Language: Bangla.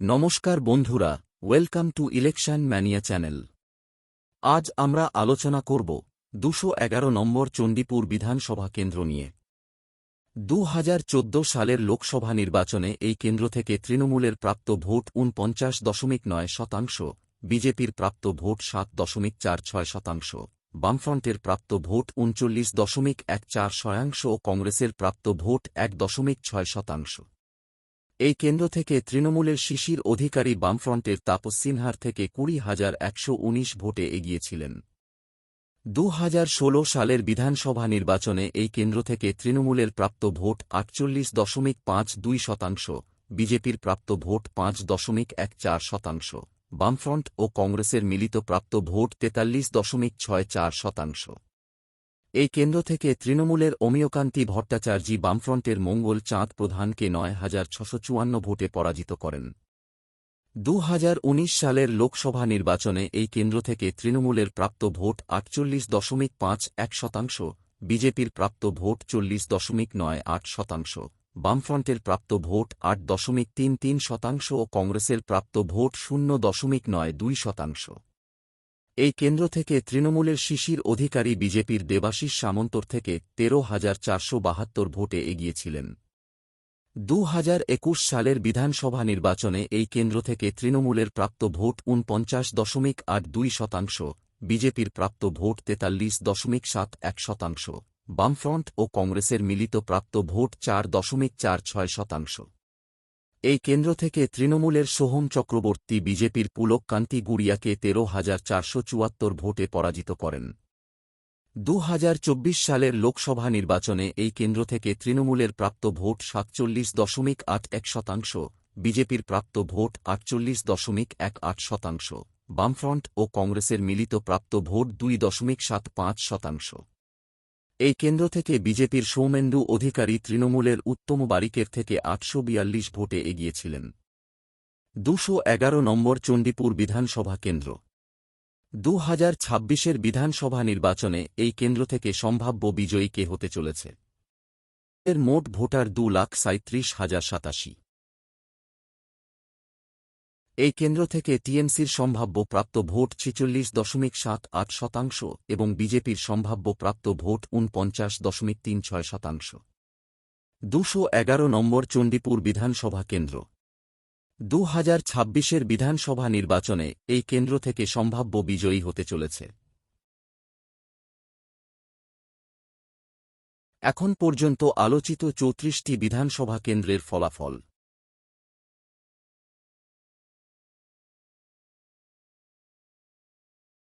নমস্কার বন্ধুরা, welcome to election mania channel. আজ আমরা আলোচনা করব দুশো এগারো নম্বর চণ্ডীপুর বিধানসভা কেন্দ্র নিয়ে। দু হাজার চোদ্দ সালের লোকসভা নির্বাচনে এই কেন্দ্র থেকে তৃণমূলের প্রাপ্ত ভোট উনপঞ্চাশ দশমিক নয় শতাংশ, বিজেপির প্রাপ্ত ভোট সাত দশমিক চার ছয় শতাংশ, বামফ্রন্টের প্রাপ্ত ভোট উনচল্লিশ দশমিক এক চার শতাংশ ও কংগ্রেসের প্রাপ্ত ভোট এক দশমিক ছয় শতাংশ। এই কেন্দ্র থেকে তৃণমূলের শিশির অধিকারী বামফ্রন্টের তাপস সিনহার থেকে কুড়ি হাজার একশো উনিশ ভোটে এগিয়েছিলেন। দু হাজার ষোলো সালের বিধানসভা নির্বাচনে এই কেন্দ্র থেকে তৃণমূলের প্রাপ্ত ভোট আটচল্লিশ দশমিক পাঁচ দুই শতাংশ, বিজেপির প্রাপ্ত ভোট পাঁচ দশমিক এক চার শতাংশ, বামফ্রন্ট ও কংগ্রেসের মিলিত প্রাপ্ত ভোট তেতাল্লিশ দশমিক ছয় চার শতাংশ। এই কেন্দ্র থেকে তৃণমূলের অমিয়কান্তি ভট্টাচার্যি বামফ্রন্টের মঙ্গল চাঁদ প্রধানকে নয় হাজার ছশো চুয়ান্ন ভোটে পরাজিত করেন। দু সালের লোকসভা নির্বাচনে এই কেন্দ্র থেকে তৃণমূলের প্রাপ্ত ভোট আটচল্লিশ দশমিক পাঁচ এক শতাংশ, বিজেপির প্রাপ্ত ভোট চল্লিশ দশমিক নয় আট শতাংশ, বামফ্রন্টের প্রাপ্ত ভোট আট দশমিক তিন তিন শতাংশ ও কংগ্রেসের প্রাপ্ত ভোট শূন্য দশমিক নয় দুই শতাংশ। এই কেন্দ্র থেকে তৃণমূলের শিশির অধিকারী বিজেপির দেবাশিস সামন্তর থেকে তেরো হাজার চারশো বাহাত্তর ভোটে এগিয়েছিলেন। দু হাজার একুশ সালের বিধানসভা নির্বাচনে এই কেন্দ্র থেকে তৃণমূলের প্রাপ্ত ভোট উনপঞ্চাশ দশমিক আট দুই শতাংশ, বিজেপির প্রাপ্ত ভোট তেতাল্লিশ দশমিক সাত এক শতাংশ, বামফ্রন্ট ও কংগ্রেসের মিলিত প্রাপ্ত ভোট চার দশমিক চার ছয় শতাংশ। এই কেন্দ্র থেকে তৃণমূলের সোহম চক্রবর্তী বিজেপির পুলক কান্তি গুড়িয়াকে তেরো হাজার চারশো চুয়াত্তর ভোটে পরাজিত করেন। দু হাজার চব্বিশ সালের লোকসভা নির্বাচনে এই কেন্দ্র থেকে তৃণমূলের প্রাপ্ত ভোট সাতচল্লিশ দশমিক আট এক শতাংশ, বিজেপির প্রাপ্ত ভোট আটচল্লিশ দশমিক এক আট শতাংশ, বামফ্রন্ট ও কংগ্রেসের মিলিত প্রাপ্ত ভোট দুই দশমিক সাত পাঁচ শতাংশ। এই কেন্দ্র থেকে বিজেপির সৌমেন্দু অধিকারী তৃণমূলের উত্তম বারিকের থেকে আটশো বিয়াল্লিশ ভোটে এগিয়েছিলেন। দুশো এগারো নম্বর চণ্ডীপুর বিধানসভা কেন্দ্র। দু হাজার ছাব্বিশের বিধানসভা নির্বাচনে এই কেন্দ্র থেকে সম্ভাব্য বিজয়ী কে হতে চলেছে? এর মোট ভোটার দু লাখ সাঁত্রিশ হাজার সাতাশি। এই কেন্দ্র থেকে টিএমসির সম্ভাব্য প্রাপ্ত ভোট ছিচল্লিশ দশমিক সাত আট শতাংশ এবং বিজেপির সম্ভাব্য প্রাপ্ত ভোট উনপঞ্চাশ দশমিক তিন ছয় শতাংশ। দুশো এগারো নম্বর চণ্ডীপুর বিধানসভা কেন্দ্র। দু হাজার ছাব্বিশের বিধানসভা নির্বাচনে এই কেন্দ্র থেকে সম্ভাব্য বিজয়ী হতে চলেছে। এখন পর্যন্ত আলোচিত চৌত্রিশটি বিধানসভা কেন্দ্রের ফলাফল।